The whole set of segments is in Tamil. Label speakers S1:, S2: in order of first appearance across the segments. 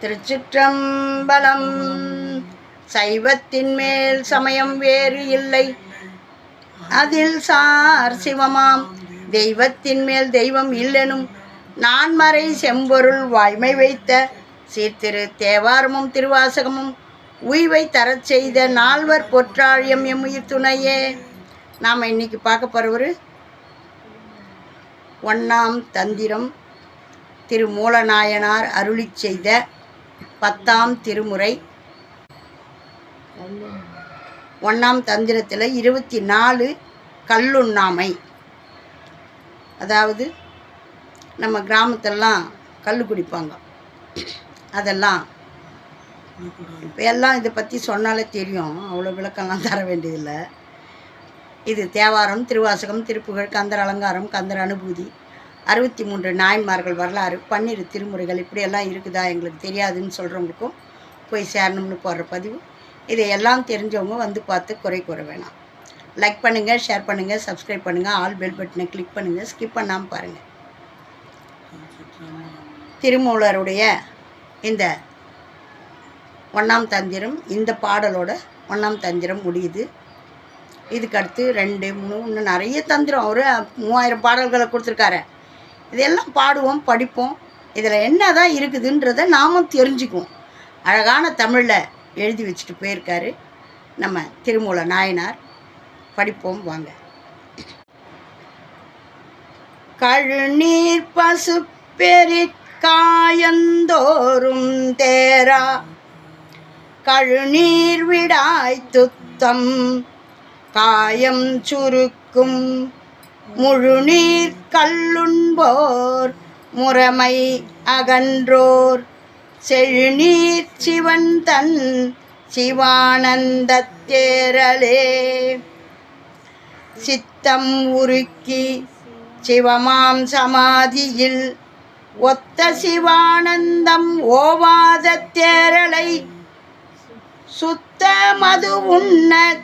S1: திருச்சிற்றம்பலம். சைவத்தின் மேல் சமயம் வேறு இல்லை. அதில் சார் சிவமாம். தெய்வத்தின் மேல் தெய்வம் இல்லெனும் நான்மறை செம்பொருள் வாய்மை வைத்த சீர்திரு தேவாரமும் திருவாசகமும் உய்வை தரச் செய்த நால்வர் பொற்றாழியம் எம் உயிர் துணையே. நாம் இன்னைக்கு பார்க்க போகிறவர் ஒண்ணாம் தந்திரம். திரு மூலநாயனார் அருளிச் செய்த பத்தாம் திருமுறை. ஒன்றாம் தந்திரத்தில் இருபத்தி நாலு கல்லுண்ணாமை. அதாவது நம்ம கிராமத்திலலாம் கல் குடிப்பாங்க. அதெல்லாம் இப்போ எல்லாம் இதை பற்றி சொன்னாலே தெரியும். அவ்வளோ விளக்கம்லாம் தர வேண்டியதில்லை. இது தேவாரம் திருவாசகம் திருப்புகழ் கந்தர் அலங்காரம் கந்தர் அனுபூதி. அறுபத்தி மூன்று நாயன்மார்கள் வரலாறு பன்னிரு திருமுறைகள் இப்படியெல்லாம் இருக்குதா எங்களுக்கு தெரியாதுன்னு சொல்கிறவங்களுக்கும் போய் சேரணும்னு போடுற பதிவு. இதை எல்லாம் தெரிஞ்சவங்க வந்து பார்த்து குறை கூற வேணாம். லைக் பண்ணுங்கள் ஷேர் பண்ணுங்கள் சப்ஸ்கிரைப் பண்ணுங்கள் ஆல் பெல் பட்டனை கிளிக் பண்ணுங்கள் ஸ்கிப் பண்ணாமல் பாருங்கள் திருமூலருடைய இந்த ஒன்றாம் தந்திரம் இந்த பாடலோட ஒன்றாம் தந்திரம் முடியுது. இதுக்கடுத்து ரெண்டு மூணு இன்னும் நிறைய தந்திரம். அவர் மூவாயிரம் பாடல்களை கொடுத்துருக்காரு. இதெல்லாம் பாடுவோம் படிப்போம். இதில் என்ன தான் இருக்குதுன்றதை நாமும் தெரிஞ்சுக்குவோம். அழகான தமிழில் எழுதி வச்சுட்டு போயிருக்காரு நம்ம திருமூல நாயனார். படிப்போம் வாங்க. கழுநீர் பசு காயந்தோறும் தேரா. கழுநீர் விடாய் துத்தம். காயம் சுருக்கும். முழுநீர் கல்லுண்போர் முறைமை அகன்றோர். செழுநீர் சிவன் தன் சிவானந்த தேரலே. சித்தம் உருக்கி சிவமாம் சமாதியில் ஒத்த சிவானந்தம் ஓவாத தேரலை. சுத்த மது உண்ண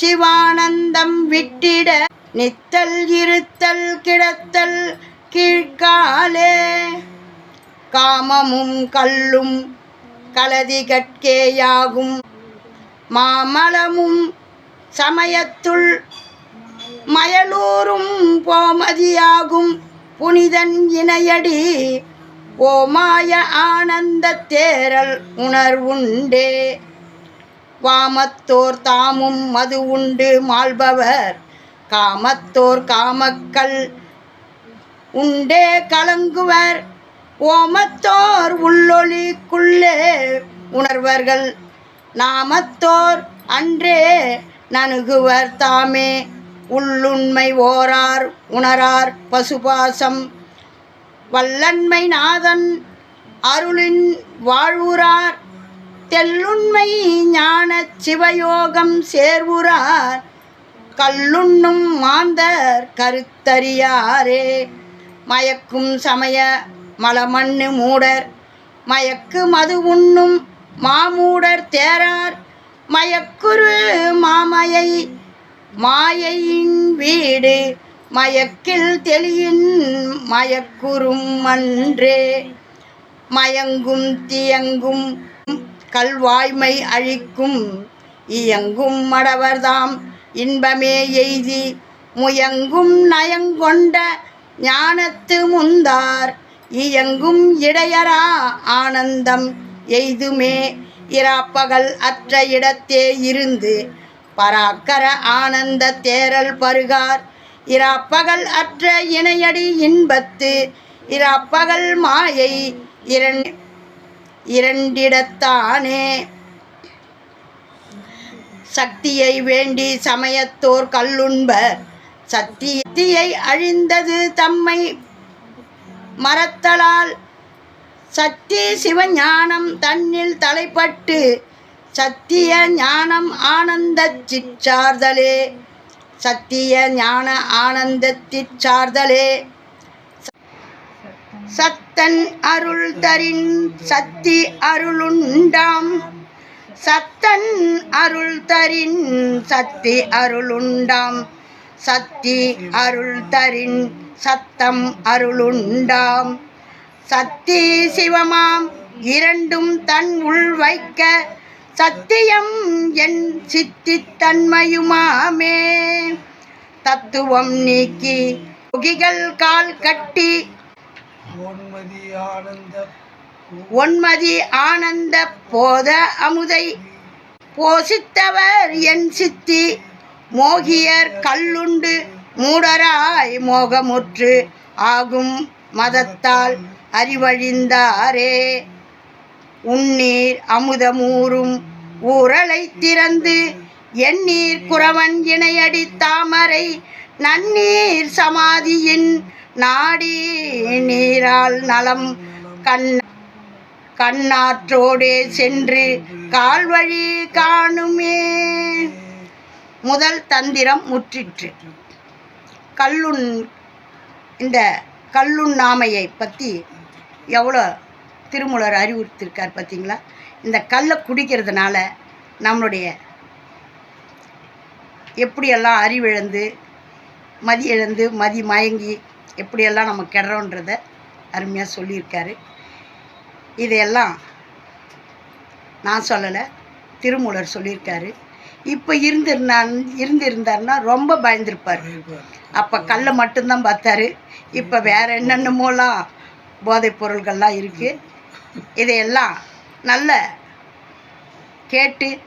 S1: சிவானந்தம் விட்டிட நித்தல் இருத்தல் கிடத்தல் கீழ்காலே. காமமும் கல்லும் கலதி கட்கேயாகும் மாமலமும் சமயத்துள் மயலூரும் போமதியாகும். புனிதன் இணையடி ஓமாய ஆனந்த தேரல் உணர்வுண்டே. வாமத்தோர் தாமும் மது உண்டு மாள்பவர் காமத்தோர் காமக்கள் உண்டே கலங்குவர். ஓமத்தோர் உள்ளொளிக்குள்ளே உணர்வர்கள். நாமத்தோர் அன்றே நணுகுவர் தாமே. உள்ளுண்மை ஓரார் உணரார் பசுபாசம். வல்லன்மை நாதன் அருளின் வாழ்வுரார் தெல்லுண்மை ஞான சிவயோகம் சேர்வுறார். கல்லுண்ணும் மாந்தர் கருத்தறியாரே. மயக்கும் சமய மலமண்ணு மூடர். மயக்கு மது உண்ணும் மாமூடர் தேரார். மயக்குரு மாமையை மாயையின் வீடு. மயக்கில் தெளியின் மயக்குறும் அன்றே. மயங்கும் தியங்கும் கல்வாய்மை அழிக்கும் இயங்கும் மடவர்தாம். இன்பமே எய்தி முயங்கும் நயங்கொண்ட ஞானத்து முந்தார். இயங்கும் இடையரா ஆனந்தம் எய்துமே. இராப்பகல் அற்ற இடத்தே இருந்து பராக்கர ஆனந்த தேரல் பருகார். இராப்பகல் அற்ற இணையடி இன்பத்து இராப்பகல் மாயை இரண் இரண்டிடத்தானே. சக்தியை வேண்டி சமயத்தோர் கல்லுண்பர் சக்தியை அழிந்தது தம்மை மறத்தலால். சக்தி சிவஞானம் தன்னில் தலைப்பட்டு சத்திய ஞானம் ஆனந்த சிற்சார்தலே. சத்திய ஞான ஆனந்தத்திற் சார்தலே சத்தன் அருள் தரின் சக்தி அருளுண்டாம். சத்தன் அருள் தரின் சக்தி அருளுண்டாம். சத்தி அருள் தரின் சத்தம் அருளுண்டாம். சத்தி சிவமாம் இரண்டும் தன் உள் வைக்க. சத்தியம் என் சித்தி தன்மையுமாமே. தத்துவம் நீக்கி புகிகள் கால் கட்டி.
S2: ஒன்மதி ஆனந்த
S1: ஒன்மதி ஆனந்த போத அமுதை. போசித்தவர் என் சித்தி மோகியர் கல்லுண்டு மூடராய் மோகமுற்று ஆகும் மதத்தால் அறிவழிந்தாரே. உன்னீர் அமுதமூறும் ஊரலை திறந்து எண்ணீர் குறவன் இணையடி தாமரை. நன்னீர் சமாதியின் நாடி நீரால் நலம் கண் கண்ணாற்றோடே சென்று கால்வழி காணுமே. முதல் தந்திரம் முற்றிற்று. கல்லுண் இந்த கல்லுண்ணாமையை பற்றி எவ்வளோ திருமூலர் அறிவுறுத்திருக்கார் பார்த்தீங்களா? இந்த கல்லை குடிக்கிறதுனால நம்மளுடைய எப்படியெல்லாம் அறிவிழந்து மதி இழந்து மதி மயங்கி எப்படியெல்லாம் நம்ம கெடுறோன்றத அருமையாக சொல்லியிருக்காரு. இதையெல்லாம் நான் சொல்லலை. திருமூலர் சொல்லியிருக்காரு. இப்போ இருந்திருந்தான் இருந்திருந்தாருன்னா ரொம்ப பயந்துருப்பார். அப்போ கல்லை மட்டும்தான் பார்த்தாரு. இப்போ வேற என்னென்னமோலாம் போதைப் பொருள்கள்லாம் இருக்குது இதையெல்லாம் நல்ல கேட்டு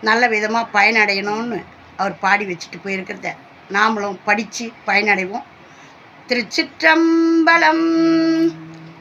S1: நல்ல விதமாக பயனடையணும்னு அவர் பாடி வச்சுட்டு போயிருக்கிறத நாமளும் படித்து பயனடைவோம். திருச்சிற்றம்பலம்.